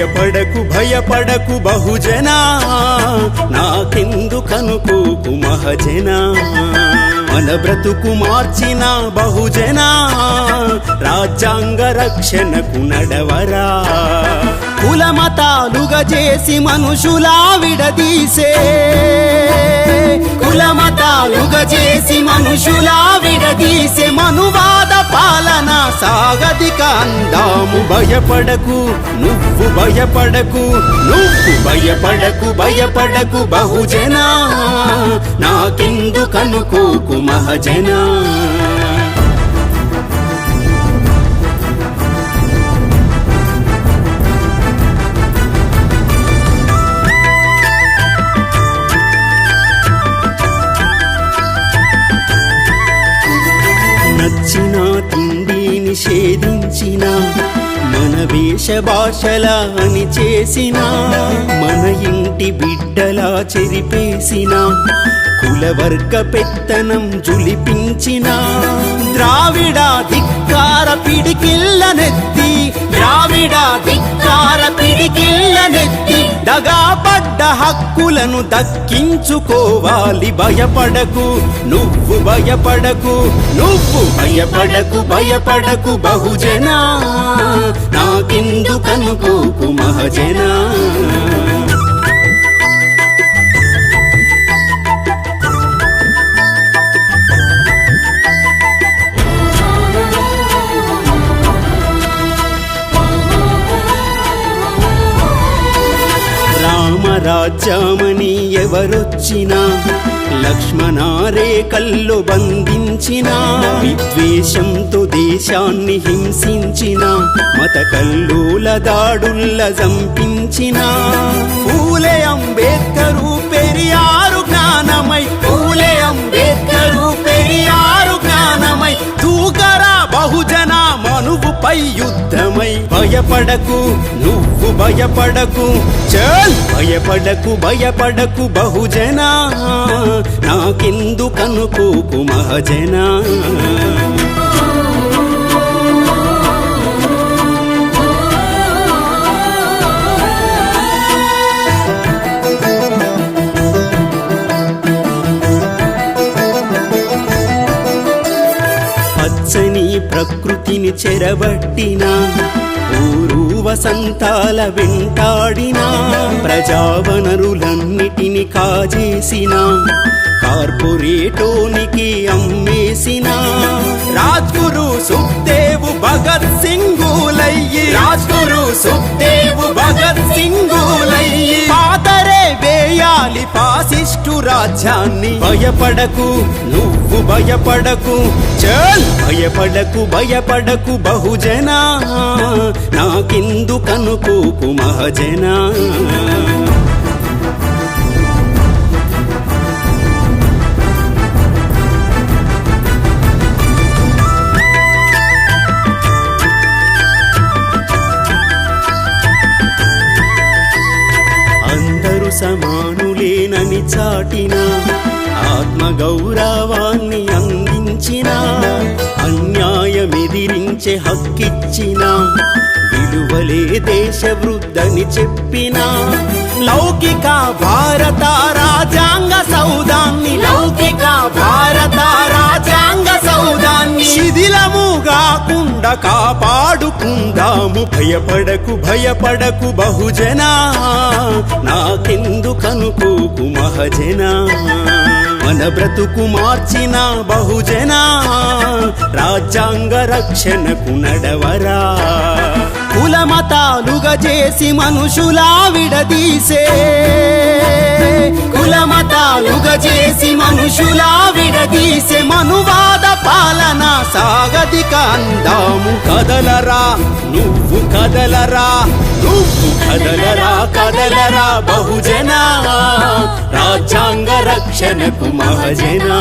భయపడకు భయపడకు బహుజనా. నాకెందుకనుకోకు మహజనా మన బ్రతుకు మార్చిన బహుజనా. రాజ్యాంగ రక్షణకు నడవరా. కుల మతాలుగా చేసి మనుషులా విడదీసే. కుల మతాలుగా చేసి మనుషులా విడదీసే మనువాద పాలన సాగదిక అందాము భయపడకు నువ్వు భయపడకు నువ్వు భయపడకు భయపడకు బహుజనా. నాకెందుకనుకోకు మహజనా? ఛేదించిన మన వేష భాషల అని చేసిన మన ఇంటి బిడ్డలా చెరిపేసిన కులవర్గ పెత్తనం జులిపించిన ద్రావిడ ధిక్కార పిడికిళ్ళ నెత్తి ద్రావిడ ధిక్కార పిడికిళ్ళ నెత్తి దగాపడ్డ హక్కులను దక్కించుకోవాలి. భయపడకు నువ్వు భయపడకు నువ్వు భయపడకు భయపడకు బహుజనా. నాకెందుకనుకోకు మహజనా? రామరాజ్యమని ఎవరొచ్చినా లక్ష్మణారే కల్లో బంధించిన విద్వేషంతో దేశాన్ని హింసించిన మత కల్లోల దాడుల్ల జంపించిన పూలే అంబే మనువుపై యుద్ధమై భయపడకు నువ్వు భయపడకు చల్! భయపడకు భయపడకు బహుజనా. నాకెందుకనుకోకు మహజనా. పచ్చని ప్రకృతిని చెరబట్టిన ఊరు వసంతాల వెంటాడిన ప్రజావనరులన్నిటిని కాజేసిన కార్పొరేటోనికి అమ్మేసిన. రాజ్గురు సుఖ్దేవు భగత్ సింగులయ్యి. రాజ్గురు సుఖ్దేవు భగత్ సింగులయ్యి. పాతరే వేయాలి పాసి రాజ్యాన్ని భయపడకు నువ్వు భయపడకు చల్! భయపడకు భయపడకు బహుజనా. నాకెందుకనుకోకు మహజనా. సమా సమానులేనని చాటిన ఆత్మగౌరవాన్ని అందించిన అన్యాయమెదిరించే హక్కిచ్చిన విలువలే దేశ వృద్ధని చెప్పిన లౌకిక భారత రాజాంగ సౌదాన్ని లౌకిక భారత రాజా కాపాడుకుందాము. భయపడకు భయపడకు బహుజనా. నాకెందుకనుకోకు మహజనా. మన బ్రతుకు మార్చిన బహుజనా. రాజ్యాంగ రక్షణకు నడవరా. కుల మతాలుగా చేసి మనుషులా విడదీసే. కుల మతాలుగా చేసి మనుషులా విడదీసే. మనువా పాలన సాగదిక కందాము కదలరా నువ్వు కదలరా నువ్వు కదలరా కదలరా బహుజనా రాజ్యాంగ రక్షణకు మహజనా.